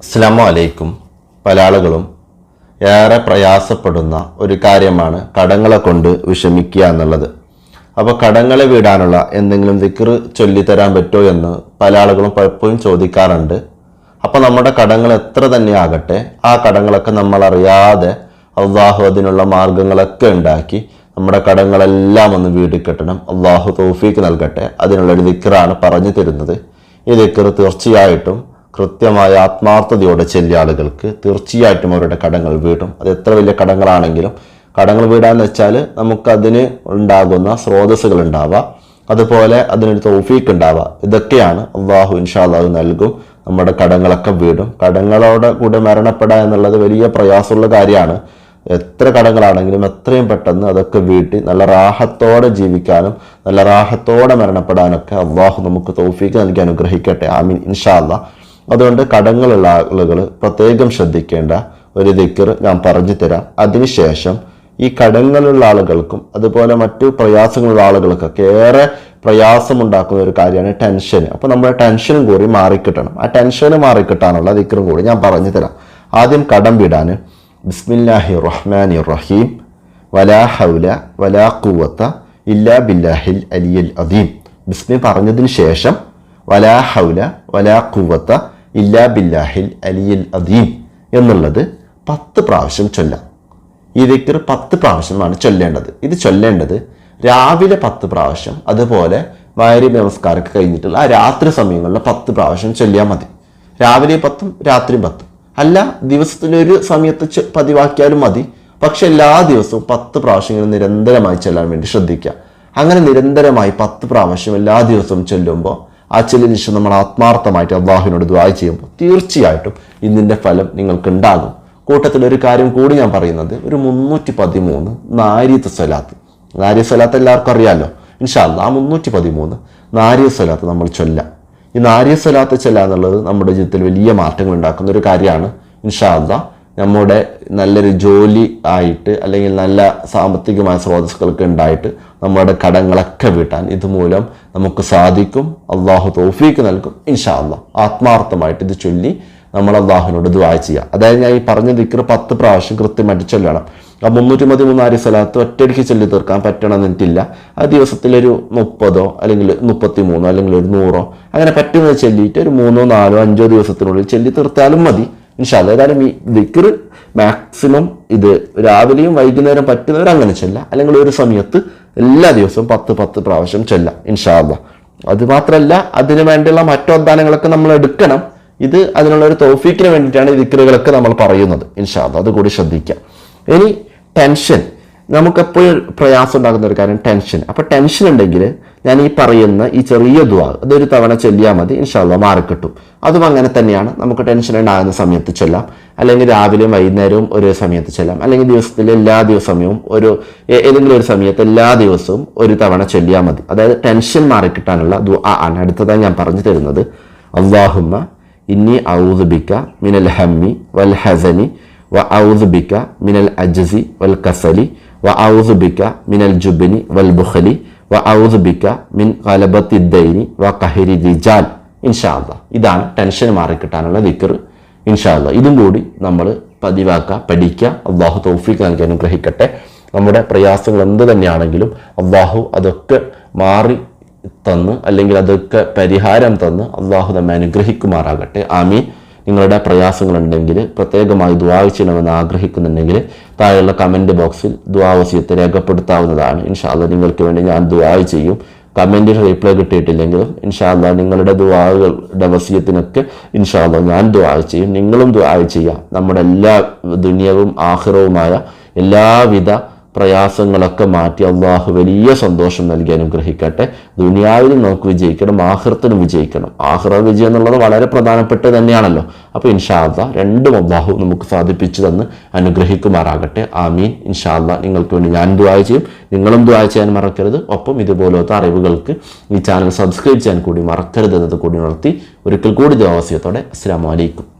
അസ്സാം അലൈക്കും പല ആളുകളും ഏറെ പ്രയാസപ്പെടുന്ന ഒരു കാര്യമാണ് കടങ്ങളെ കൊണ്ട് വിഷമിക്കുക എന്നുള്ളത്. അപ്പോൾ കടങ്ങളെ വിടാനുള്ള എന്തെങ്കിലും ദിക്ർ ചൊല്ലിത്തരാൻ പറ്റുമോ എന്ന് പല ആളുകളും പലപ്പോഴും ചോദിക്കാറുണ്ട്. അപ്പോൾ നമ്മുടെ കടങ്ങൾ എത്ര തന്നെ ആകട്ടെ ആ കടങ്ങളൊക്കെ നമ്മൾ അറിയാതെ അള്ളാഹു അതിനുള്ള മാർഗങ്ങളൊക്കെ ഉണ്ടാക്കി നമ്മുടെ കടങ്ങളെല്ലാം ഒന്ന് വീട്ടിൽ കെട്ടണം. അള്ളാഹു തോഫീക്ക് നൽകട്ടെ. അതിനുള്ളൊരു ദിക്റാണ് പറഞ്ഞു തരുന്നത്. ഈ ദിക്ർ തീർച്ചയായിട്ടും കൃത്യമായ ആത്മാർത്ഥതയോടെ ചെല്ലിയ ആളുകൾക്ക് തീർച്ചയായിട്ടും അവരുടെ കടങ്ങൾ വീടും. അത് എത്ര വലിയ കടങ്ങളാണെങ്കിലും കടങ്ങൾ വീടാന്ന് വെച്ചാൽ നമുക്കതിന് ഉണ്ടാകുന്ന സ്രോതസ്സുകൾ ഉണ്ടാവുക അതുപോലെ അതിനൊരു തോഫീക്ക് ഉണ്ടാവുക ഇതൊക്കെയാണ് അള്ളാഹു ഇൻഷാ അള്ളാഹു നൽകും. നമ്മുടെ കടങ്ങളൊക്കെ വീടും. കടങ്ങളോടെ കൂടെ മരണപ്പെടുക എന്നുള്ളത് വലിയ പ്രയാസമുള്ള കാര്യമാണ്. എത്ര കടങ്ങളാണെങ്കിലും എത്രയും പെട്ടെന്ന് അതൊക്കെ വീട്ടി നല്ല റാഹത്തോടെ ജീവിക്കാനും നല്ല റാഹത്തോടെ മരണപ്പെടാനൊക്കെ അള്ളാഹു നമുക്ക് തോഫീക്ക് നൽകി അനുഗ്രഹിക്കട്ടെ. ആമീൻ. ഇൻഷാ അള്ളാഹ്. അതുകൊണ്ട് കടങ്ങളുള്ള ആളുകൾ പ്രത്യേകം ശ്രദ്ധിക്കേണ്ട ഒരു ദിക്കർ ഞാൻ പറഞ്ഞു തരാം. അതിനുശേഷം ഈ കടങ്ങളുള്ള ആളുകൾക്കും അതുപോലെ മറ്റു പ്രയാസങ്ങളുള്ള ആളുകൾക്കൊക്കെ ഏറെ പ്രയാസമുണ്ടാക്കുന്ന ഒരു കാര്യമാണ് ടെൻഷൻ അപ്പോൾ നമ്മുടെ ടെൻഷനും കൂടി മാറിക്കിട്ടണം. ആ ടെൻഷന് മാറിക്കിട്ടാനുള്ള ദിക്കറും കൂടി ഞാൻ പറഞ്ഞു തരാം. ആദ്യം കടം വിടാൻ ബിസ്മില്ലാഹി റഹ്മാനി റഹീം വലാ ഹൗല വലാ കൂവത്ത ഇല്ലാ ബില്ലാഹിൽ അലിയൽ അദീം. ബിസ്മി പറഞ്ഞതിന് ശേഷം വലാ ഹൗല വലാ കൂവത്ത ഇല്ലാ ബില്ലാഹിൽ അലിയൽ അദീം എന്നുള്ളത് പത്ത് പ്രാവശ്യം ചൊല്ലാം. ഈ ദിക്കർ പത്ത് പ്രാവശ്യമാണ് ചൊല്ലേണ്ടത്. ഇത് ചൊല്ലേണ്ടത് രാവിലെ പത്ത് പ്രാവശ്യം അതുപോലെ വയറി നമസ്കാരമൊക്കെ കഴിഞ്ഞിട്ടുള്ള ആ രാത്രി സമയങ്ങളിൽ പത്ത് പ്രാവശ്യം ചൊല്ലിയാൽ മതി. രാവിലെ പത്തും രാത്രി പത്തും. അല്ല ദിവസത്തിലൊരു സമയത്ത് പതിവാക്കിയാലും മതി. പക്ഷെ എല്ലാ ദിവസവും പത്ത് പ്രാവശ്യം നിരന്തരമായി ചൊല്ലാൻ വേണ്ടി ശ്രദ്ധിക്കുക. അങ്ങനെ നിരന്തരമായി പത്ത് പ്രാവശ്യം എല്ലാ ദിവസവും ചൊല്ലുമ്പോൾ ആ ചെല്ലിന് നമ്മൾ ആത്മാർത്ഥമായിട്ട് അള്ളാഹുവിനോട് ദ്വായ ചെയ്യുമ്പോൾ തീർച്ചയായിട്ടും ഇതിന്റെ ഫലം നിങ്ങൾക്കുണ്ടാകും. കൂട്ടത്തിൽ ഒരു കാര്യം കൂടി ഞാൻ പറയുന്നത് ഒരു മുന്നൂറ്റി പതിമൂന്ന് നാരിയത്ത് സ്വലാത്ത്. നാരിയ സ്വലാത്ത് എല്ലാവർക്കും അറിയാമല്ലോ ഇൻഷാല്ല ആ മുന്നൂറ്റി പതിമൂന്ന് നാരിയ സ്വലാത്ത് നമ്മൾ ചൊല്ലാം. ഈ നാരിയ സ്വലാത്ത് ചൊല്ലാന്നുള്ളത് നമ്മുടെ ജീവിതത്തിൽ വലിയ മാറ്റങ്ങൾ ഉണ്ടാക്കുന്ന ഒരു കാര്യമാണ്. ഇൻഷാല്ല നമ്മുടെ നല്ലൊരു ജോലി ആയിട്ട് അല്ലെങ്കിൽ നല്ല സാമ്പത്തികമായ സ്രോതസ്സുകളൊക്കെ ഉണ്ടായിട്ട് നമ്മുടെ കടങ്ങളൊക്കെ വീട്ടാൻ ഇതുമൂലം നമുക്ക് സാധിക്കും. അള്ളാഹു തോഫീക്ക് നൽകും. ഇൻഷാ ആത്മാർത്ഥമായിട്ട് ഇത് ചൊല്ലി നമ്മൾ അള്ളാഹുവിനോട് ദുആ ചെയ്യുക അതായത് ഞാൻ ഈ പറഞ്ഞ ദിക്ർ പത്ത് പ്രാവശ്യം കൃത്യമായിട്ട് ചൊല്ലണം. ആ മുന്നൂറ്റി പതിമൂന്നാരി സ്ഥലത്ത് ഒറ്റയടിക്ക് ചൊല്ലി തീർക്കാൻ പറ്റണമെന്നിട്ടില്ല ആ ദിവസത്തിലൊരു മുപ്പതോ അല്ലെങ്കിൽ മുപ്പത്തി മൂന്നോ അല്ലെങ്കിൽ ഒരു നൂറോ അങ്ങനെ പറ്റുന്നത് ചൊല്ലിയിട്ട് ഒരു മൂന്നോ നാലോ അഞ്ചോ ദിവസത്തിനുള്ളിൽ ചൊല്ലി തീർത്താലും മതി. ഇൻഷാല്ല ഏതായാലും ഈ ദിക്കർ മാക്സിമം ഇത് രാവിലെയും വൈകുന്നേരം പറ്റുന്നവർ അങ്ങനെ ചെല്ല. അല്ലെങ്കിൽ ഒരു സമയത്ത് എല്ലാ ദിവസവും പത്ത് പത്ത് പ്രാവശ്യം ചെല്ല ഇൻഷാല്ല അത് മാത്രമല്ല അതിനു വേണ്ടിയുള്ള മറ്റു നമ്മൾ എടുക്കണം. ഇത് അതിനുള്ള ഒരു തോഫീക്കിന് വേണ്ടിയിട്ടാണ് ഈ ദിക്കറുകളൊക്കെ നമ്മൾ പറയുന്നത് ഇൻഷാല്ല അതുകൂടി ശ്രദ്ധിക്കാം. ഇനി ടെൻഷൻ നമുക്കെപ്പോഴും പ്രയാസം ഉണ്ടാകുന്ന ഒരു കാര്യം ടെൻഷൻ അപ്പോൾ ടെൻഷൻ ഉണ്ടെങ്കിൽ ഞാൻ ഈ പറയുന്ന ഈ ചെറിയ ദുവാ അതൊരു തവണ ചൊല്ലിയാൽ മതി ഇൻഷാല്ല മാറിക്കിട്ടും അതും അങ്ങനെ തന്നെയാണ്. നമുക്ക് ടെൻഷൻ ഉണ്ടാകുന്ന സമയത്ത് ചൊല്ലാം. അല്ലെങ്കിൽ രാവിലെയും വൈകുന്നേരവും ഒരേ സമയത്ത് ചൊല്ലാം. അല്ലെങ്കിൽ ദിവസത്തിൽ എല്ലാ ദിവസവും ഒരു ഏതെങ്കിലും ഒരു സമയത്ത് എല്ലാ ദിവസവും ഒരു തവണ ചൊല്ലിയാൽ മതി. അതായത് ടെൻഷൻ മാറിക്കിട്ടാനുള്ള ദുആ ആണ് അടുത്തതായി ഞാൻ പറഞ്ഞു തരുന്നത്. അള്ളാഹുമ്മ ഇന്നി ഔദുബിക്ക മിനൽ ഹമ്മി വൽ ഹസനി വ ഔദുബിക്ക മിനൽ അജസി വൽ കസലി വ മിനൽ ജുബിനി വൽ ബുഖലി വ മിൻ ഖലബത്തി ദൈനി വ കഹരി റിജാൽ ഇൻഷാ അല്ലാ ഇതാണ് ടെൻഷൻ മാറിക്കിട്ടാനുള്ള ദിക്കർ ഇൻഷാ അല്ലാ ഇതും കൂടി നമ്മൾ പതിവാക്കുക പഠിക്കുക അള്ളാഹു തൗഫീഖ് നൽകി അനുഗ്രഹിക്കട്ടെ. നമ്മുടെ പ്രയാസങ്ങൾ എന്ത് തന്നെയാണെങ്കിലും അള്ളാഹു അതൊക്കെ മാറി തന്ന് അല്ലെങ്കിൽ അതൊക്കെ പരിഹാരം തന്ന് അള്ളാഹു നമ്മെ അനുഗ്രഹിക്കുമാറാകട്ടെ. ആമീൻ. നിങ്ങളുടെ പ്രയാസങ്ങളുണ്ടെങ്കിൽ പ്രത്യേകമായി ദുആ ചെയ്യണമെന്ന് ആഗ്രഹിക്കുന്നുണ്ടെങ്കിൽ താഴെയുള്ള കമന്റ് ബോക്സിൽ ദ്വാവസ്യത്തെ രേഖപ്പെടുത്താവുന്നതാണ്. ഇൻഷാല്ല നിങ്ങൾക്ക് വേണ്ടി ഞാൻ ദ്വാവ് ചെയ്യും. കമന്റിന് റിപ്ലൈ കിട്ടിയിട്ടില്ലെങ്കിലും ഇൻഷാല്ല നിങ്ങളുടെ ദുആകളുടെ വസീയത്തിനൊക്കെ ഇൻഷാല്ല ഞാൻ ദ്വാവ് ചെയ്യും. നിങ്ങളും ദ്വാവ് ചെയ്യാം. നമ്മുടെ എല്ലാ ദുനിയവും ആഹ്റവുമായ എല്ലാവിധ പ്രയാസങ്ങളൊക്കെ മാറ്റി അള്ളാഹു വലിയ സന്തോഷം നൽകി അനുഗ്രഹിക്കട്ടെ. ദുനിയാവിലും നമുക്ക് വിജയിക്കണം ആഹ്റത്തിനും വിജയിക്കണം. ആഹ്റ വിജയം എന്നുള്ളത് വളരെ പ്രധാനപ്പെട്ടത് തന്നെയാണല്ലോ. അപ്പോൾ ഇൻഷാല്ല രണ്ടും അള്ളാഹു നമുക്ക് സാധിപ്പിച്ചു തന്ന് അനുഗ്രഹിക്കുമാറാകട്ടെ. ആമീൻ. ഇൻഷാല്ല നിങ്ങൾക്ക് വേണ്ടി ഞാൻ ദുആ ചെയ്യും. നിങ്ങളും ദുആ ചെയ്യാൻ മറക്കരുത്. ഒപ്പം ഇതുപോലത്തെ അറിവുകൾക്ക് ഈ ചാനൽ സബ്സ്ക്രൈബ് ചെയ്യാൻ കൂടി മറക്കരുത് എന്നത് കൂടി ഉണർത്തി ഒരിക്കൽ കൂടി ദേവാസ്യത്തോടെ അസ്സാം വലൈക്കും